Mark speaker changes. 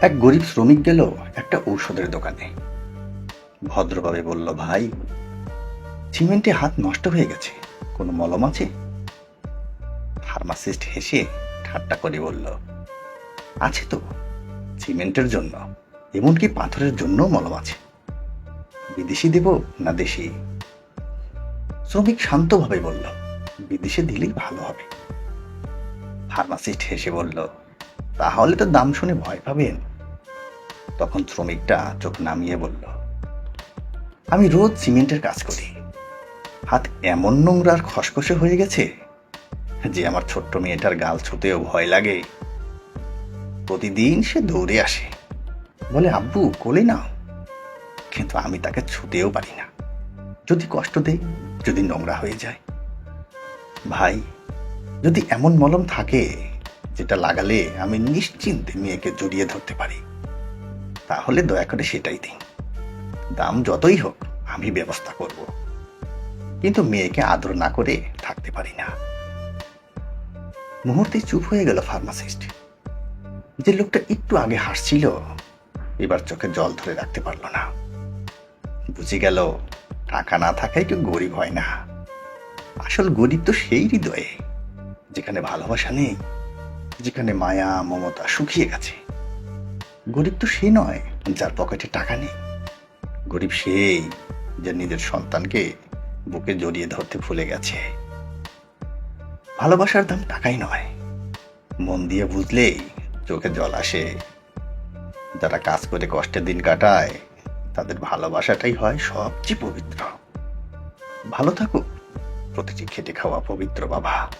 Speaker 1: এক গরিব শ্রমিক গেল একটা ঔষধের দোকানে। ভদ্রভাবে বলল, ভাই, সিমেন্টে হাত নষ্ট হয়ে গেছে, কোনো মলম আছে? ফার্মাসিস্ট হেসে ঠাট্টা করে বলল, আছে তো, সিমেন্টের জন্য, এমনকি পাথরের জন্য মলম আছে। বিদেশি দেব না দেশি? শ্রমিক শান্তভাবে বলল, বিদেশে দিলেই ভালো হবে। ফার্মাসিস্ট হেসে বলল, তাহলে তো দাম শুনে ভয় পাবেন। তখন শ্রমিকটা চোখ নামিয়ে বলল, আমি রোজ সিমেন্টের কাজ করি। হাত এমন নোংরার খসখসে হয়ে গেছে যে আমার ছোট্ট মেয়েটার গাল ছুতেও ভয় লাগে। প্রতিদিন সে দৌড়ে আসে। বলে, আব্বু, কোলে নাও। কিন্তু আমি তাকে ছুতেও পারি না। যদি কষ্ট দেই, যদি নোংরা হয়ে যায়। ভাই, যদি এমন মলম থাকে যেটা লাগালে আমি নিশ্চিন্তে মেয়েকে জড়িয়ে ধরতে পারি। তাহলে দয়া করে সেটাই দিন। দাম যতই হোক, আমি ব্যবস্থা করব। কিন্তু মেয়েকে আদর না করে থাকতে পারি না। মুহূর্তে চুপ হয়ে গেল ফার্মাসিস্ট। যে লোকটা একটু আগে হাসছিল, এবার চোখে জল ধরে রাখতে পারল না। বুঝে গেল, টাকা না থাকায় কেউ গরিব হয় না। আসল গরিব তো সেই হৃদয়ে, যেখানে ভালোবাসা নেই, যেখানে মায়া, মমতা শুকিয়ে গেছে। গরিব তো সে নয়, যার পকেটে টাকা নেই। গরিব সেই যে নিজের সন্তানকে বুকে জড়িয়ে ধরতে ভুলে গেছে। ভালোবাসার দাম টাকাই নয়। মন দিয়ে বুঝলেই চোখে জল আসে। যারা কাজ করে কষ্টের দিন কাটায়, তাদের ভালোবাসাটাই হয় সবচেয়ে পবিত্র। ভালো থাকুক, প্রতিটি খেটে খাওয়া পবিত্র বাবা।